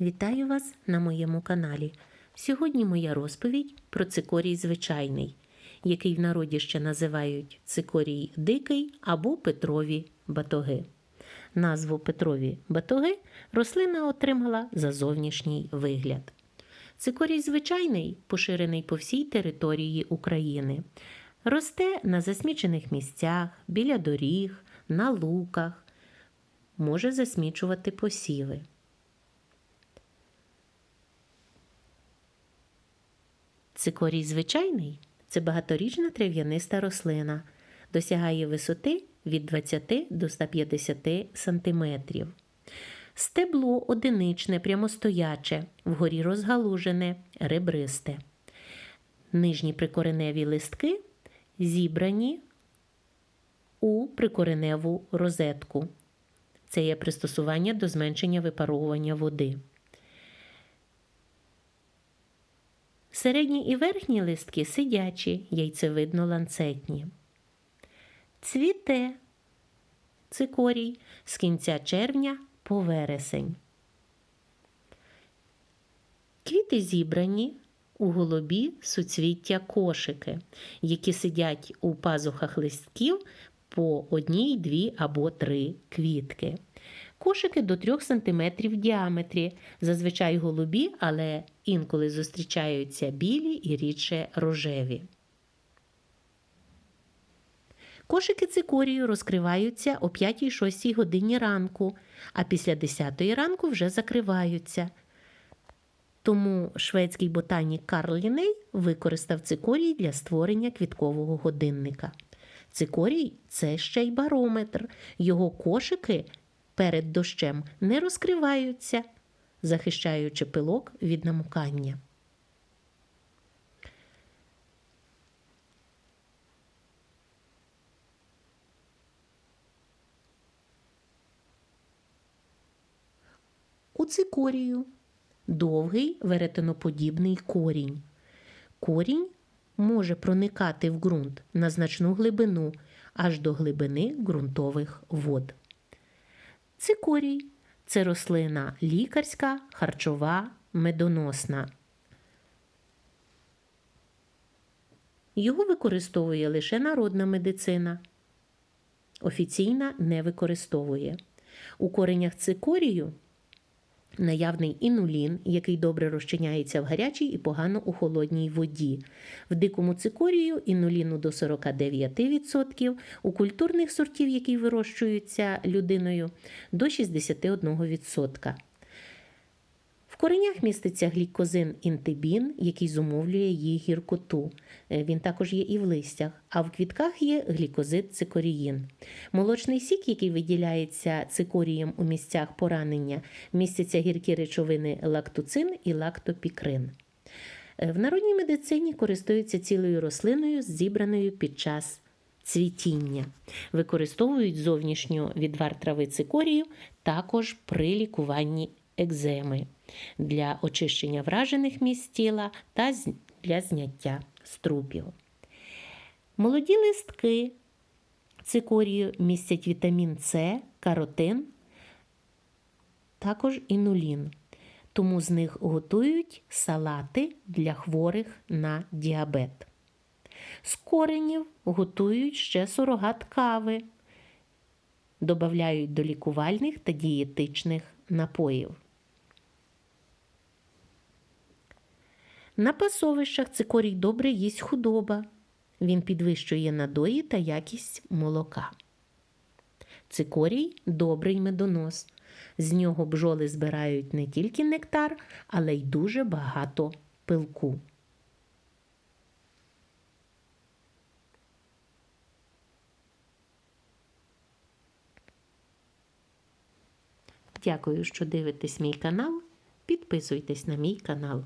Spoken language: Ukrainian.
Вітаю вас на моєму каналі. Сьогодні моя розповідь про цикорій звичайний, який в народі ще називають цикорій дикий або Петрові батоги. Назву Петрові батоги рослина отримала за зовнішній вигляд. Цикорій звичайний поширений по всій території України. Росте на засмічених місцях, біля доріг, на луках, може засмічувати посіви. Цикорій звичайний це багаторічна трав'яниста рослина, досягає висоти від 20 до 150 см. Стебло одиничне, прямостояче, вгорі розгалужене, ребристе. Нижні прикореневі листки зібрані у прикореневу розетку. Це є пристосування до зменшення випаровування води. Середні і верхні листки сидячі, яйцевидно ланцетні. Цвіте цикорій з кінця червня по вересень. Квіти зібрані у голубі суцвіття кошики, які сидять у пазухах листків по одній, дві або три квітки. Кошики до 3 см в діаметрі, зазвичай голубі, але інколи зустрічаються білі і рідше рожеві. Кошики цикорію розкриваються о 5-6 годині ранку, а після 10 ранку вже закриваються. Тому шведський ботанік Карл Ліней використав цикорій для створення квіткового годинника. Цикорій це ще й барометр. Його кошики перед дощем не розкриваються, захищаючи пилок від намукання. У цикорію довгий веретеноподібний корінь. Корінь може проникати в ґрунт на значну глибину аж до глибини ґрунтових вод. Цикорій це рослина лікарська, харчова, медоносна. Його використовує лише народна медицина. Офіційна не використовує. У коренях цикорію наявний інулін, який добре розчиняється в гарячій і погано у холодній воді. В дикому цикорію інуліну до 49%, у культурних сортів, які вирощуються людиною, до 61%. Коренях міститься глікозин інтибін, який зумовлює її гіркоту. Е, Він також є і в листях, а в квітках є глікозид цикоріїн. Молочний сік, який виділяється цикорієм у місцях поранення, містяться гіркі речовини лактоцин і лактопікрин. Е, В народній медицині користуються цілою рослиною, зібраною під час цвітіння. Використовують зовнішню відвар трави цикорію також при лікуванні екземи для очищення вражених місць тіла та для зняття струпів. Молоді листки цикорію містять вітамін С, каротин, також інулін. Тому з них готують салати для хворих на діабет. З коренів готують ще сурогат кави, додають до лікувальних та дієтичних напоїв. На пасовищах цикорій добре їсть худоба. Він підвищує надої та якість молока. Цикорій добрий медонос. З нього бджоли збирають не тільки нектар, але й дуже багато пилку. Дякую, що дивитесь мій канал. Підписуйтесь на мій канал.